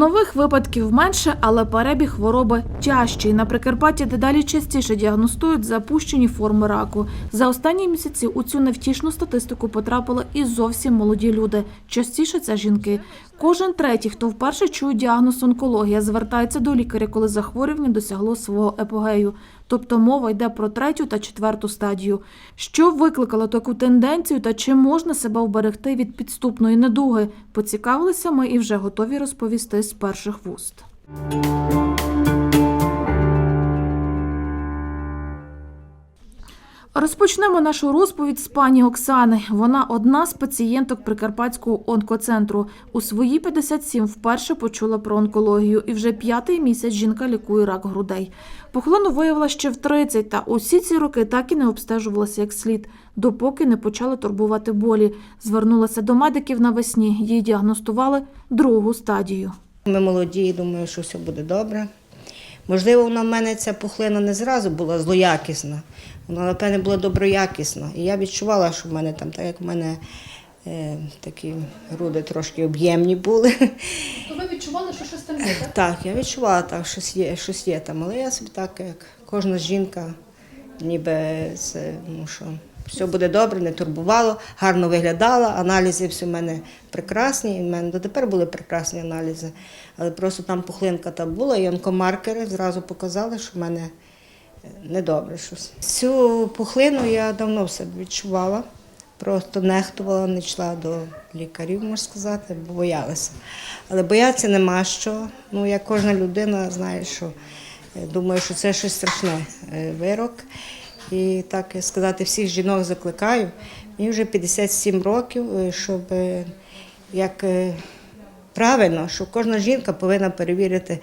Нових випадків менше, але перебіг хвороби тяжчий. На Прикарпатті дедалі частіше діагностують запущені форми раку. За останні місяці у цю невтішну статистику потрапили і зовсім молоді люди. Частіше це жінки. Кожен третій, хто вперше чує діагноз онкологія, звертається до лікаря, коли захворювання досягло свого епогею. Тобто мова йде про третю та четверту стадію. Що викликало таку тенденцію та чи можна себе вберегти від підступної недуги? Поцікавилися ми і вже готові розповісти з перших вуст. Розпочнемо нашу розповідь з пані Оксани. Вона одна з пацієнток Прикарпатського онкоцентру. У свої 57 вперше почула про онкологію, і вже п'ятий місяць жінка лікує рак грудей. Похолону виявила ще в 30, та усі ці роки так і не обстежувалася як слід, допоки не почали турбувати болі. Звернулася до медиків навесні. Їй діагностували другу стадію. Ми молоді, думаю, що все буде добре. Можливо, вона в мене ця пухлина не зразу була злоякісна, вона, напевне, була доброякісна. І я відчувала, що в мене там, так як в мене е, такі груди трошки об'ємні були. То ви відчували, що щось там є, так? Так, я відчувала, так, щось є, щось є там. Але я собі так, як кожна жінка, ніби це, ну що, все буде добре, не турбувало, гарно виглядала, аналізи всі в мене прекрасні, в мене дотепер були прекрасні аналізи. Але просто там пухлинка та була, і онкомаркери зразу показали, що в мене е, недобре щось. Цю пухлину я давно в себе відчувала. Просто нехтувала, не йшла до лікарів, можна сказати, бо боялася. Але боятися нема що. Ну, як кожна людина знає, що е, думаю, що це щось страшне е, вирок. І так сказати, всіх жінок закликаю. Мені вже 57 років, е, щоб е, як е, правильно, що кожна жінка повинна перевірити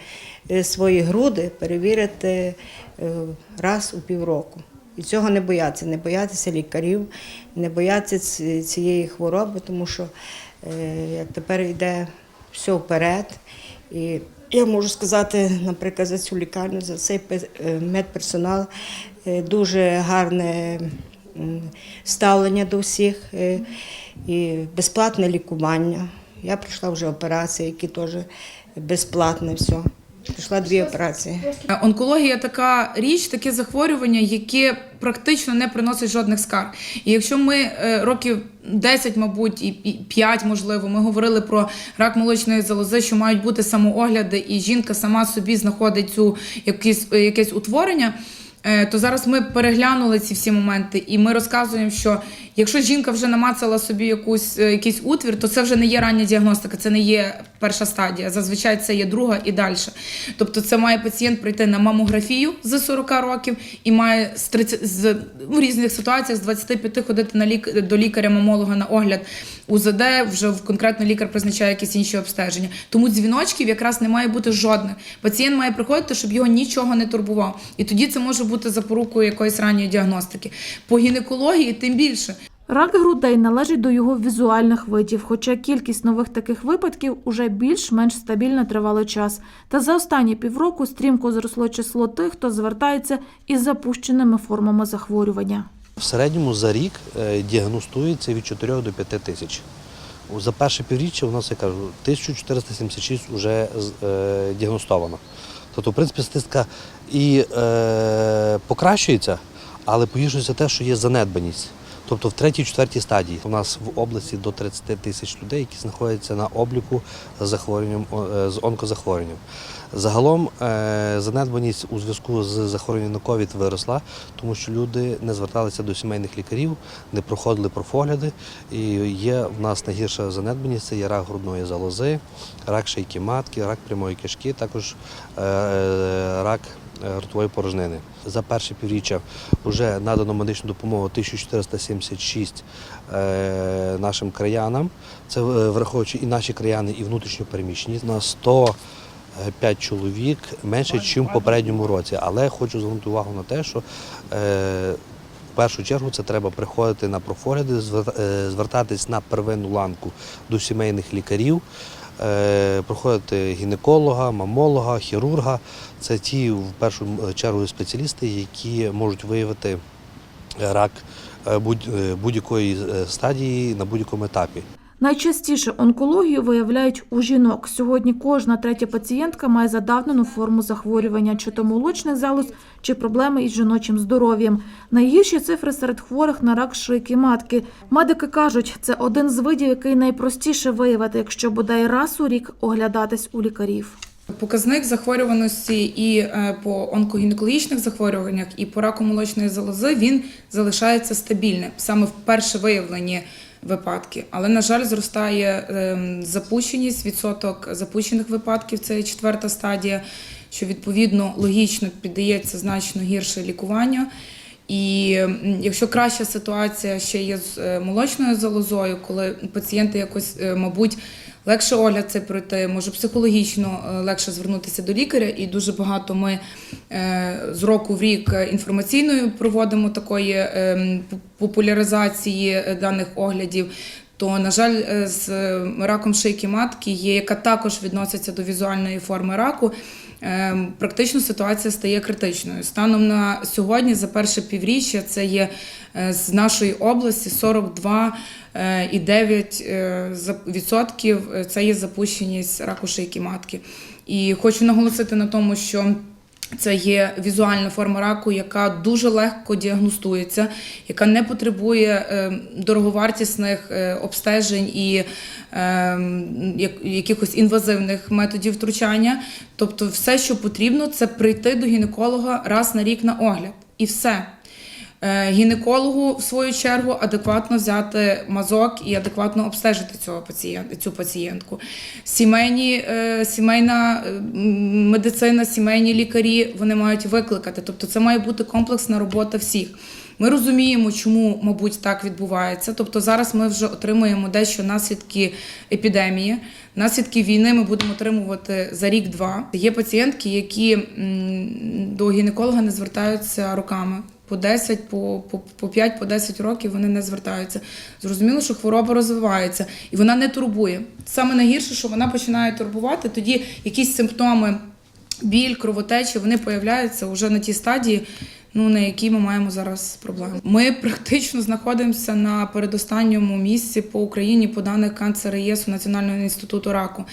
свої груди, перевірити раз у півроку. І цього не боятися, не боятися лікарів, не боятися цієї хвороби, тому що як тепер йде все вперед. І я можу сказати, наприклад, за цю лікарню, за цей е, медперсонал е, дуже гарне ставлення до всіх е, і безплатне лікування. Я пройшла вже операції, які теж безплатне все. Пройшла дві операції. Онкологія така річ, таке захворювання, яке практично не приносить жодних скарг. І якщо ми е, років 10, мабуть, і і 5, можливо, ми говорили про рак молочної залози, що мають бути самоогляди, і жінка сама собі знаходить цю якісь, е, якесь утворення. Е, То зараз ми переглянули ці всі моменти, і ми розказуємо, що якщо жінка вже намацала собі якусь, е, якийсь утвір, то це вже не є рання діагностика, це не є перша стадія. Зазвичай це є друга і далі. Тобто, це має пацієнт прийти на мамографію з 40 років і має з 30, з, в різних ситуаціях з 25 ходити на лік, до лікаря-мамолога на огляд УЗД, вже в- конкретно лікар призначає якісь інші обстеження. Тому дзвіночків якраз не має бути жодних. Пацієнт має приходити, щоб його нічого не турбував. І тоді це може бути запорукою якоїсь ранньої діагностики. По гінекології тим більше. Рак грудей належить до його візуальних видів, хоча кількість нових таких випадків уже більш-менш стабільна тривалий час. Та за останні півроку стрімко зросло число тих, хто звертається із запущеними формами захворювання. В середньому за рік е, діагностується від 4 до 5 тисяч. За перше півріччя у нас, я кажу, 1476 вже е, діагностовано. Тобто, в принципі, статистика і е, покращується, але погіршується те, що є занедбаність. Тобто в третій, четвертій стадії у нас в області до 30 тисяч людей, які знаходяться на обліку з е, онкозахворюванням. Загалом е, занедбаність у зв'язку з захворюванням на ковід виросла, тому що люди не зверталися до сімейних лікарів, не проходили профогляди. І є в нас найгірша занедбаність це є рак грудної залози, рак шийки матки, рак прямої кишки, також е, е, рак ротової порожнини. За перше півріччя вже надано медичну допомогу 1476 е, нашим краянам. Це враховуючи і наші краяни, і внутрішньо переміщені. На 100 5 чоловік менше, ніж в попередньому році. Але хочу звернути увагу на те, що е, в першу чергу це треба приходити на профогляди, е, звертатись на первинну ланку до сімейних лікарів, е, проходити гінеколога, мамолога, хірурга. Це ті в першу чергу спеціалісти, які можуть виявити рак будь- будь-якої стадії на будь-якому етапі. Найчастіше онкологію виявляють у жінок. Сьогодні кожна третя пацієнтка має задавнену форму захворювання, чи то молочний залоз, чи проблеми із жіночим здоров'ям. Найгірші цифри серед хворих на рак шийки матки. Медики кажуть, це один з видів, який найпростіше виявити, якщо бодай раз у рік оглядатись у лікарів. Показник захворюваності і е, по онкогінекологічних захворюваннях, і по раку молочної залози він залишається стабільним саме в перше виявлені випадки. Але, на жаль, зростає ем, запущеність, відсоток запущених випадків це четверта стадія, що відповідно логічно піддається значно гірше лікування. І якщо краща ситуація ще є з е, молочною залозою, коли пацієнти якось, е, мабуть, легше огляд це пройти, може психологічно е, легше звернутися до лікаря, і дуже багато ми е, з року в рік інформаційною проводимо такої е, популяризації даних оглядів. То, на жаль, з раком шийки матки є, яка також відноситься до візуальної форми раку. Е, Практично ситуація стає критичною. Станом на сьогодні, за перше півріччя, це є е, з нашої області 42,9% е, це є запущеність раку шийки матки. І хочу наголосити на тому, що це є візуальна форма раку, яка дуже легко діагностується, яка не потребує е, дороговартісних е, обстежень і е, якихось інвазивних методів втручання. Тобто, все, що потрібно, це прийти до гінеколога раз на рік на огляд. І все. Е, Гінекологу, в свою чергу, адекватно взяти мазок і адекватно обстежити цього пацієнта, цю пацієнтку. Сімейні, е, сімейна е, медицина, сімейні лікарі вони мають викликати. Тобто це має бути комплексна робота всіх. Ми розуміємо, чому, мабуть, так відбувається. Тобто зараз ми вже отримуємо дещо наслідки епідемії. Наслідки війни ми будемо отримувати за рік-два. Є пацієнтки, які до гінеколога не звертаються роками. По 10, по, по, по 5, по 10 років вони не звертаються. Зрозуміло, що хвороба розвивається і вона не турбує. Саме найгірше, що вона починає турбувати, тоді якісь симптоми, біль, кровотечі, вони появляються вже на тій стадії, ну, на якій ми маємо зараз проблеми. Ми практично знаходимося на передостанньому місці по Україні по даних канцер-ЄСу Національного інституту раку.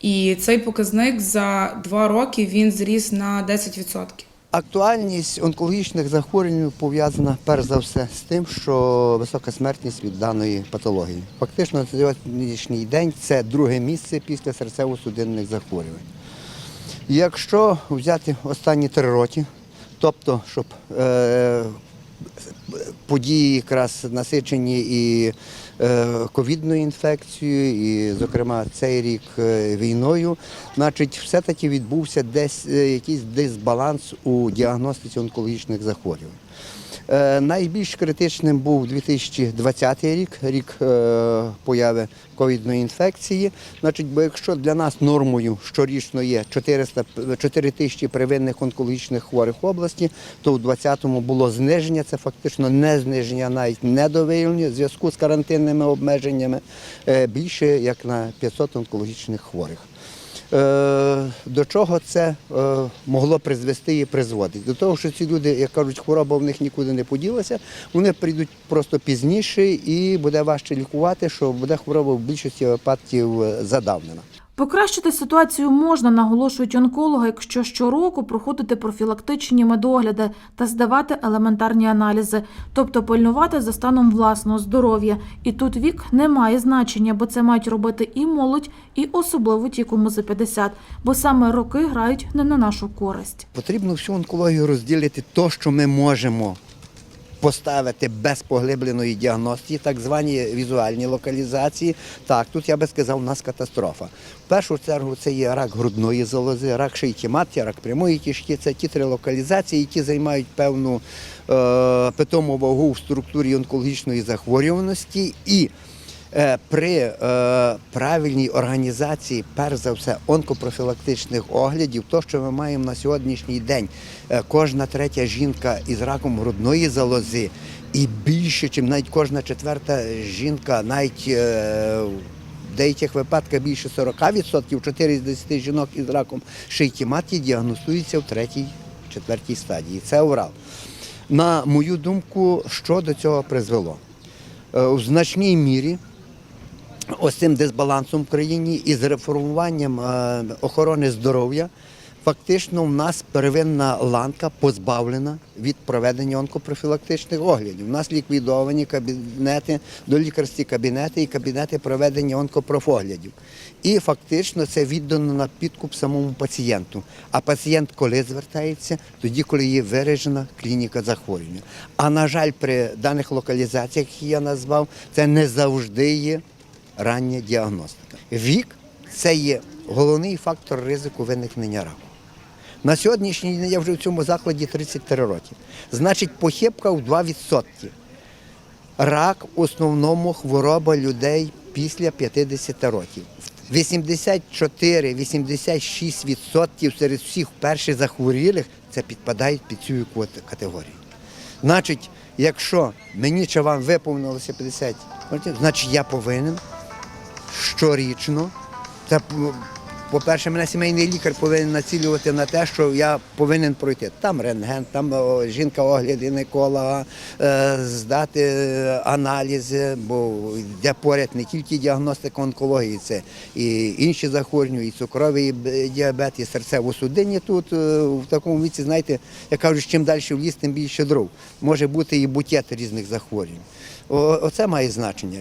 І цей показник за два роки він зріс на 10%. Актуальність онкологічних захворювань пов'язана перш за все з тим, що висока смертність від даної патології. Фактично на сьогоднішній день це друге місце після серцево-судинних захворювань. Якщо взяти останні три роки, тобто, щоб е, події якраз насичені і ковідною інфекцією, і, зокрема, цей рік е, війною, значить, все-таки відбувся десь е, якийсь дисбаланс у діагностиці онкологічних захворювань. Е, Найбільш критичним був 2020 рік, рік е, появи ковідної інфекції. Значить, бо якщо для нас нормою щорічно є 400, 4 тисячі первинних онкологічних хворих в області, то в 2020-му було зниження, це фактично не зниження, навіть не до виявлення в зв'язку з карантинними обмеженнями, е, більше як на 500 онкологічних хворих. Е, До чого це е, могло призвести і призводить? До того, що ці люди, як кажуть, хвороба в них нікуди не поділася, вони прийдуть просто пізніше і буде важче лікувати, що буде хвороба в більшості випадків е, задавнена. Покращити ситуацію можна, наголошують онкологи, якщо щороку проходити профілактичні медогляди та здавати елементарні аналізи, тобто пильнувати за станом власного здоров'я. І тут вік не має значення, бо це мають робити і молодь, і особливо ті, кому за 50, бо саме роки грають не на нашу користь. Потрібно всю онкологію розділити то, що ми можемо поставити без поглибленої діагностики, так звані візуальні локалізації. Так, тут я би сказав, у нас катастрофа. В першу чергу це є рак грудної залози, рак шийки матки, рак прямої кишки. Це ті три локалізації, які займають певну е, питому вагу в структурі онкологічної захворюваності і При е, правильній організації, перш за все, онкопрофілактичних оглядів, то, що ми маємо на сьогоднішній день, е, кожна третя жінка із раком грудної залози, і більше, ніж навіть кожна четверта жінка, навіть е, в деяких випадках більше 40%, 4 з 10 жінок із раком шийки матки діагностуються в третій, четвертій стадії. Це урал. На мою думку, що до цього призвело? Е, У значній мірі ось цим дисбалансом в країні і з реформуванням е, охорони здоров'я. Фактично, в нас первинна ланка позбавлена від проведення онкопрофілактичних оглядів. У нас ліквідовані кабінети, долікарські кабінети і кабінети проведення онкопрофоглядів. І фактично це віддано на підкуп самому пацієнту. А пацієнт коли звертається? Тоді, коли є виражена клініка захворювання. А на жаль, при даних локалізаціях, які я назвав, це не завжди є рання діагностика. Вік це є головний фактор ризику виникнення раку. На сьогоднішній день я вже в цьому закладі 33 роки. Значить, похибка в 2%. Рак в основному хвороба людей після 50 років. 84-86% серед всіх перших захворілих це підпадають під цю категорію. Значить, якщо мені чи вам виповнилося 50 років, значить я повинен щорічно. Це по-перше, мене сімейний лікар повинен націлювати на те, що я повинен пройти. Там рентген, там жінка огляд гінеколога, е, здати е, аналізи, бо йде поряд не тільки діагностика онкології, це і інші захворювання, і цукровий діабет, і серцево-судинні тут е, в такому віці, знаєте, я кажу, чим далі в ліс, тим більше дров. Може бути і букет різних захворювань. Оце має значення.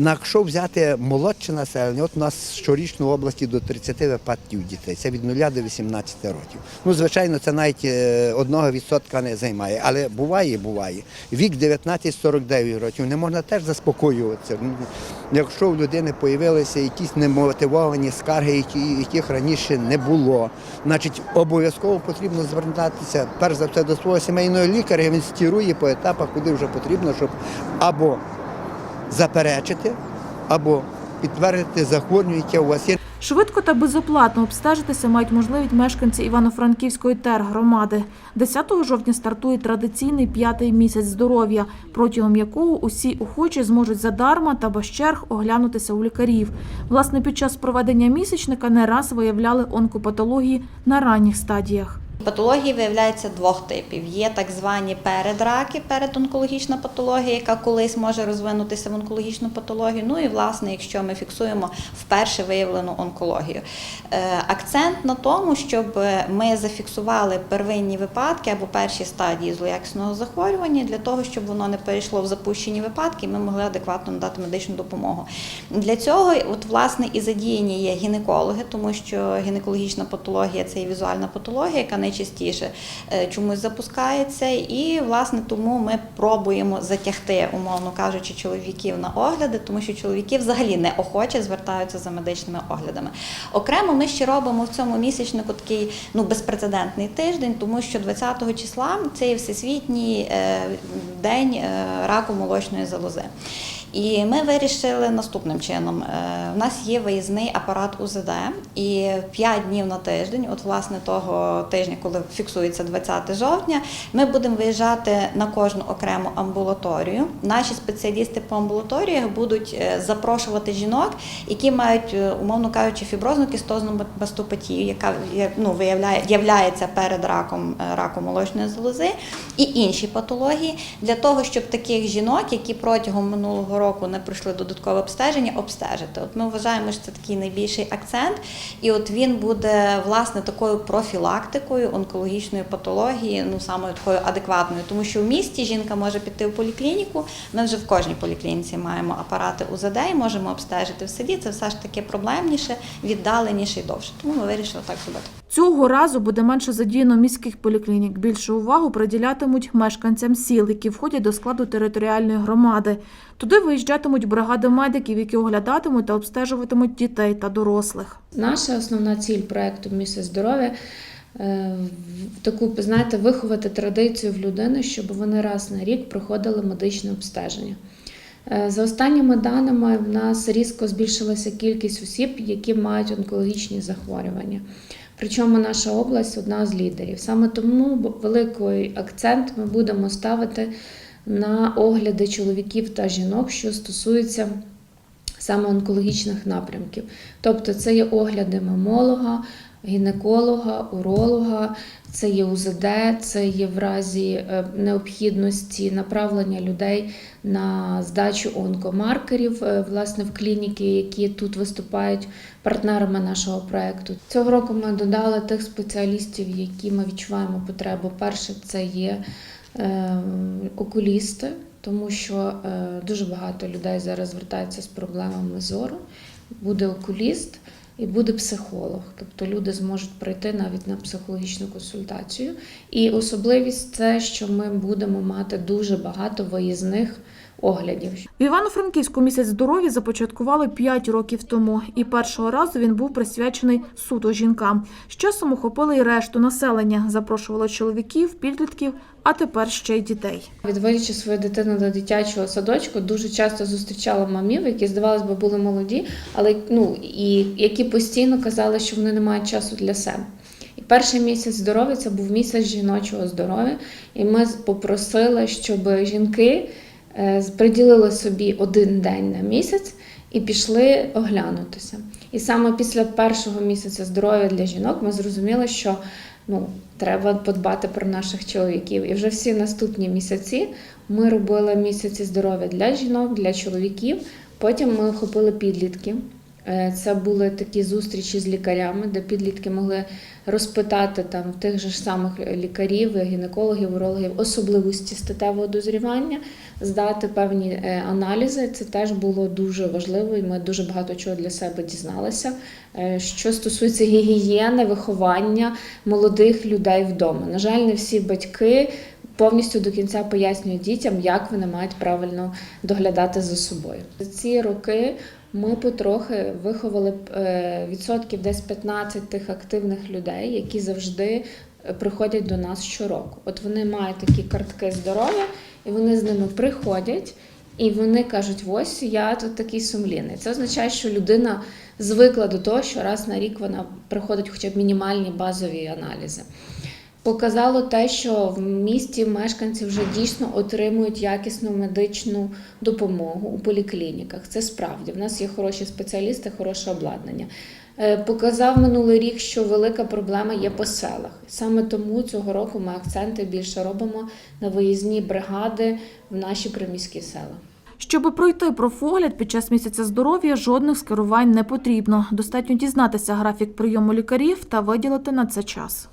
Якщо взяти молодше населення, от у нас щорічно в області до 30 випадків дітей. Це від 0 до 18 років. Ну, звичайно, це навіть е, одного відсотка не займає, але буває, буває. Вік 19-49 років не можна теж заспокоюватися. Ну, Якщо у людини з'явилися якісь немотивовані скарги, яких раніше не було, значить обов'язково потрібно звертатися перш за все до свого сімейного лікаря. Він стірує по етапах, куди вже потрібно, щоб або заперечити або підтвердити захворювання, яке у вас є. Швидко та безоплатно обстежитися мають можливість мешканці Івано-Франківської тергромади. 10 жовтня стартує традиційний п'ятий місяць здоров'я, протягом якого усі охочі зможуть задарма та без черг оглянутися у лікарів. Власне, під час проведення місячника не раз виявляли онкопатології на ранніх стадіях. Патології виявляється двох типів. Є так звані передраки, передонкологічна патологія, яка колись може розвинутися в онкологічну патологію. Ну і власне, якщо ми фіксуємо вперше виявлену онкологію. Е, Акцент на тому, щоб ми зафіксували первинні випадки або перші стадії злоякісного захворювання для того, щоб воно не перейшло в запущені випадки, і ми могли адекватно надати медичну допомогу. Для цього, от власне, і задіяні є гінекологи, тому що гінекологічна патологія це і візуальна патологія, яка найчастіше е, чомусь запускається. І власне тому ми пробуємо затягти, умовно кажучи, чоловіків на огляди, тому що чоловіки взагалі неохоче звертаються за медичними оглядами. Окремо ми ще робимо в цьому місячнику такий ну безпрецедентний тиждень, тому що 20 числа це є всесвітній е, день е, раку молочної залози. І ми вирішили наступним чином: Е, у нас є виїзний апарат УЗД, і 5 днів на тиждень, от власне того тижня, коли фіксується 20 жовтня, ми будемо виїжджати на кожну окрему амбулаторію. Наші спеціалісти по амбулаторіях будуть е, запрошувати жінок, які мають, е, умовно кажучи, фіброзну кістозну мастопатію, яка ну, виявляє являється перед раком раком молочної залози, і інші патології для того, щоб таких жінок, які протягом минулого року не пройшли додаткове обстеження, обстежити. От ми вважаємо, що це такий найбільший акцент, і от він буде власне такою профілактикою онкологічної патології, ну саме такою адекватною, тому що в місті жінка може піти в поліклініку. Ми вже в кожній поліклініці маємо апарати УЗД і можемо обстежити в селі. Це все ж таки проблемніше, віддаленіше і довше. Тому ми вирішили так зробити. Цього разу буде менше задіяно міських поліклінік. Більше увагу приділятимуть мешканцям сіл, які входять до складу територіальної громади. Туди виїжджатимуть бригади медиків, які оглядатимуть та обстежуватимуть дітей та дорослих. Наша основна ціль проекту Місце здоров'я е, таку, знаєте, виховати традицію в людини, щоб вони раз на рік проходили медичне обстеження. Е, За останніми даними, в нас різко збільшилася кількість осіб, які мають онкологічні захворювання. Причому наша область одна з лідерів. Саме тому великий акцент ми будемо ставити на огляди чоловіків та жінок, що стосуються саме онкологічних напрямків. Тобто це є огляди мамолога, гінеколога, уролога, це є УЗД, це є в разі е, необхідності направлення людей на здачу онкомаркерів, е, власне, в клініки, які тут виступають партнерами нашого проекту. Цього року ми додали тих спеціалістів, які ми відчуваємо потребу. Перше, це є е, окулісти, тому що дуже багато людей зараз звертаються з проблемами зору. Буде окуліст і буде психолог. Тобто люди зможуть прийти навіть на психологічну консультацію. І особливість це, що ми будемо мати дуже багато виїзних оглядів. В Івано-Франківську місяць здоров'я започаткували 5 років тому, і першого разу він був присвячений суто жінкам. З часом охопили й решту населення, запрошували чоловіків, підлітків, а тепер ще й дітей. Відводячи свою дитину до дитячого садочку, дуже часто зустрічала мамів, які, здавалось би, були молоді, але ну і які постійно казали, що вони не мають часу для себе. І перший місяць здоров'я це був місяць жіночого здоров'я. І ми попросили, щоб жінки приділили собі один день на місяць і пішли оглянутися. І саме після першого місяця здоров'я для жінок ми зрозуміли, що ну, треба подбати про наших чоловіків. І вже всі наступні місяці ми робили місяці здоров'я для жінок, для чоловіків. Потім ми охопили підлітків. Е, Це були такі зустрічі з лікарями, де підлітки могли розпитати там тих же самих лікарів, гінекологів, урологів особливості статевого дозрівання, здати певні е, аналізи. Це теж було дуже важливо, і ми дуже багато чого для себе дізналися. Е, Що стосується гігієни, виховання молодих людей вдома. На жаль, не всі батьки повністю до кінця пояснюють дітям, як вони мають правильно доглядати за собою. За ці роки ми потрохи виховали е, відсотків десь 15 тих активних людей, які завжди е, приходять до нас щороку. От вони мають такі картки здоров'я, і вони з ними приходять. І вони кажуть, ось я тут такий сумлінний. Це означає, що людина звикла до того, що раз на рік вона приходить хоча б мінімальні базові аналізи. Показало те, що в місті мешканці вже дійсно отримують якісну медичну допомогу у поліклініках. Це справді. В нас є хороші спеціалісти, хороше обладнання. Е, Показав минулий рік, що велика проблема є по селах. Саме тому цього року ми акценти більше робимо на виїзні бригади в наші приміські села. Щоб пройти профогляд під час місяця здоров'я, жодних скерувань не потрібно. Достатньо дізнатися графік прийому лікарів та виділити на це час.